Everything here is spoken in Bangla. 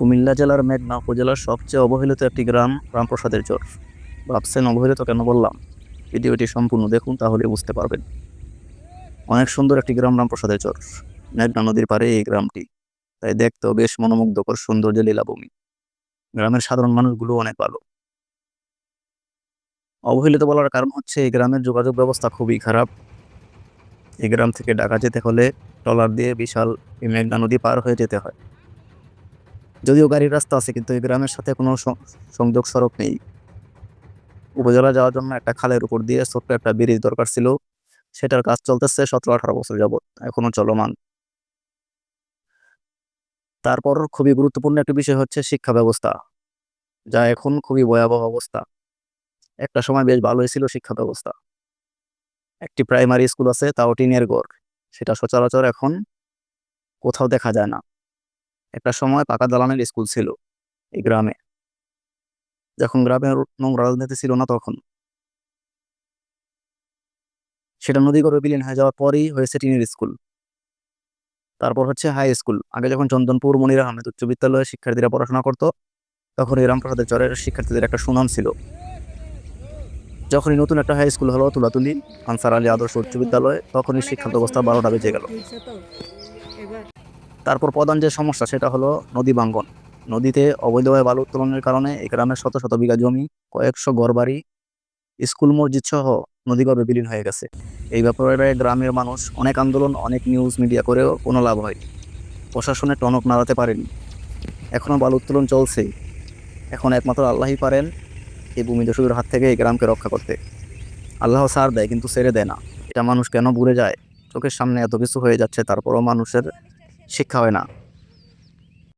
কুমিল্লা জেলার মেঘনা উপজেলার সবচেয়ে অবহেলিত একটি গ্রাম রামপ্রসাদের চর। ভাবছেন অবহেলিত কেন বললাম? ভিডিওটি সম্পূর্ণ দেখুন, তাহলে বুঝতে পারবেন। অনেক সুন্দর একটি গ্রাম রামপ্রসাদের চর। মেঘনা নদীর পারে এই গ্রামটি। তাই দেখতেও বেশ মনোমুগ্ধকর সৌন্দর্য লীলাভূমি। গ্রামের সাধারণ মানুষগুলো অনেক ভালো। অবহেলিত বলার কারণ হচ্ছে, এই গ্রামের যোগাযোগ ব্যবস্থা খুবই খারাপ। এই গ্রাম থেকে ঢাকা যেতে হলে ট্রলার দিয়ে বিশাল মেঘনা নদী পার হয়ে যেতে হয়। যদিও গাড়ির রাস্তা আছে, কিন্তু এই গ্রামের সাথে কোনো সংযোগ সড়ক নেই। উপজেলা যাওয়ার জন্য একটা খালের উপর দিয়ে ছোট্ট একটা ব্রিজ দরকার ছিল। সেটার কাজ চলতেছে সতেরো আঠারো বছর যাবত এখনও চলমান। তারপর খুবই গুরুত্বপূর্ণ একটি বিষয় হচ্ছে শিক্ষা ব্যবস্থা, যা এখন খুবই ভয়াবহ অবস্থা। একটা সময় বেশ ভালোই ছিল শিক্ষা ব্যবস্থা। একটি প্রাইমারি স্কুল আছে, তাও টিনের ঘর। সেটা সচরাচর এখন কোথাও দেখা যায় না। একটা সময় পাকা দালানের স্কুল ছিল এই গ্রামে। যখন গ্রামের নোংরা রাজনীতি ছিল না তখন। সেটা নদীগর্ভে বিলীন হয়ে যাওয়ার পরই হয়েছে টিনের স্কুল। তারপর হচ্ছে হাই স্কুল। আগে যখন চন্দনপুর মনির আহমেদ উচ্চ বিদ্যালয়ে শিক্ষার্থীরা পড়াশোনা করতো, তখন এই রামপ্রসাদের চরের শিক্ষার্থীদের একটা সুনাম ছিল। যখনই নতুন একটা হাই স্কুল হলো তুলাতুলি, আনসার আলী আদর্শ উচ্চ বিদ্যালয়, তখনই শিক্ষা ব্যবস্থা বারোটা বেজে গেল। তারপর প্রধান যে সমস্যা সেটা হলো নদী ভাঙ্গন। নদীতে অবৈধভাবে বালু উত্তোলনের কারণে এই গ্রামের শত শত বিঘা জমি, কয়েকশো ঘরবাড়ি, স্কুল, মসজিদ সহ নদীগর্ভে বিলীন হয়ে গেছে। এই ব্যাপারে গ্রামের মানুষ অনেক আন্দোলন, অনেক নিউজ মিডিয়া করেও কোনো লাভ হয়নি। প্রশাসনের টনক নাড়াতে পারেনি। এখনও বালু উত্তোলন চলছে। এখন একমাত্র আল্লাহই পারেন এই ভূমি দস্যুদের হাত থেকে এই গ্রামকে রক্ষা করতে। আল্লাহ সার দেয় কিন্তু ছেড়ে দেয় না। এটা মানুষ কেন ভুলে যায়? চোখের সামনে এত কিছু হয়ে যাচ্ছে, তারপরও মানুষের শিক্ষা হয় না।